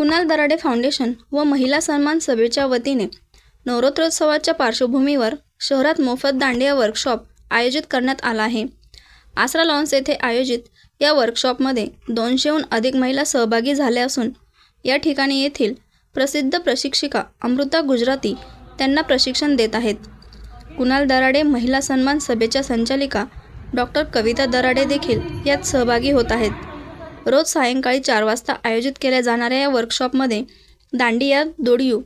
Kunal Darade foundation व महिला सन्मान सभेच्या वतीने नवरात्रोत्सवाच्या पार्श्वभूमीवर शहरात मोफत दांडिया वर्कशॉप आयोजित करण्यात आला आहे. आसरा लॉन्स येथे आयोजित या वर्कशॉपमध्ये दोनशेहून अधिक महिला सहभागी झाल्या असून या ठिकाणी येथील प्रसिद्ध प्रशिक्षिका अमृता गुजराती त्यांना प्रशिक्षण देत आहेत. कुणाल दराडे महिला सन्मान सभेच्या संचालिका डॉक्टर कविता दराडे देखील यात सहभागी होत आहेत. रोज सायंकाळी चार वाजता आयोजित केल्या जाणाऱ्या या वर्कशॉपमध्ये दांडिया दोडियू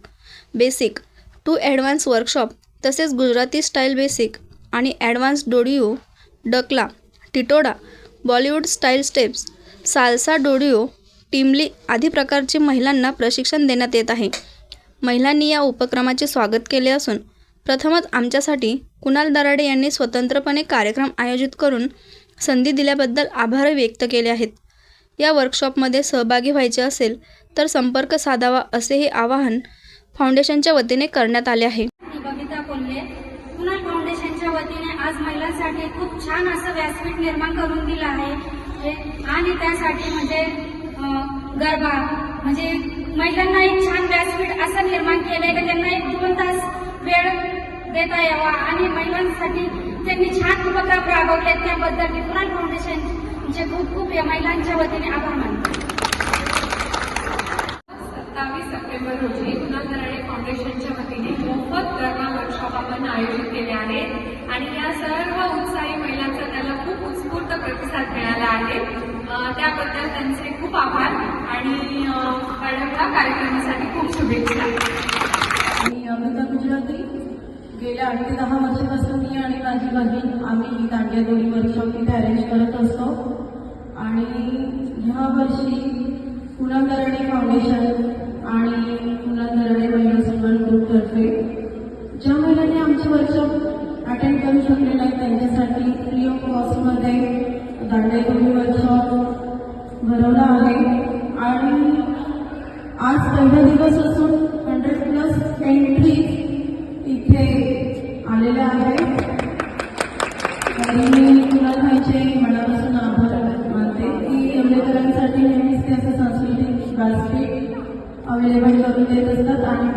बेसिक टू ॲडव्हान्स वर्कशॉप तसेच गुजराती स्टाईल बेसिक आणि ॲडव्हान्स डोडिओ डकला टिटोडा बॉलिवूड स्टाईल स्टेप्स साल्सा डोडिओ टिमली आदी प्रकारचे महिलांना प्रशिक्षण देण्यात येत आहे. महिलांनी या उपक्रमाचे स्वागत केले असून प्रथमच आमच्यासाठी कुणाल दराडे यांनी स्वतंत्रपणे कार्यक्रम आयोजित करून संधी दिल्याबद्दल आभार व्यक्त केले आहेत. या वर्कशॉपमध्ये सहभागी व्हायचे असेल तर संपर्क साधावा असे हे आवाहन फाउंडेशनच्या वतीने करण्यात आले आहे. बबिता कोल्हे कुणाल फाउंडेशनच्या वतीने आज महिलांसाठी खूप छान असं व्यासपीठ निर्माण करून दिलं आहे. आणि त्यासाठी म्हणजे गरबा म्हणजे महिलांना एक छान व्यासपीठ असं निर्माण केलंय की त्यांना एक दोन तास वेळ देता यावा? आणि महिलांसाठी त्यांनी छान उपक्रम राबवले त्याबद्दल मी कुणाल फाउंडेशनचे खूप खूप या महिलांच्या वतीने आभार मानते. सत्तावीस सप्टेंबर रोजी दराडे फाउंडेशनच्या वतीने मोफत गरबा वर्कशॉप आपण आयोजित केले आहे आणि या सर्व उत्साही महिलांचा त्याला खूप उत्स्फूर्त प्रतिसाद मिळाला आहे. त्याबद्दल त्यांचे खूप आभार आणि मॅडमला कार्यक्रमासाठी खूप शुभेच्छा. मी अमृता गुजराती. गेल्या आठ ते दहा वर्षापासून मी आणि माझी बहीण आम्ही ही दांडिया दोरी वर्कशॉप इथे अरेंज करत असतो. आणि ह्या वर्षी कुणाल दराडे फाउंडेशन आणि कुणाल दराडे महिला सन्मान ग्रुपतर्फे ज्या महिलांनी आमचे वर्कशॉप अटेंड करू शकले नाही त्यांच्यासाठी फ्री ऑफ कॉस्टमध्ये दांडिया दोरी वर्कशॉप भरवला आहे. आणि आज पहिला दिवस असून हंड्रेड प्लस एंट्री इथे आलेल्या आहेत. आणि अवेलेबल करून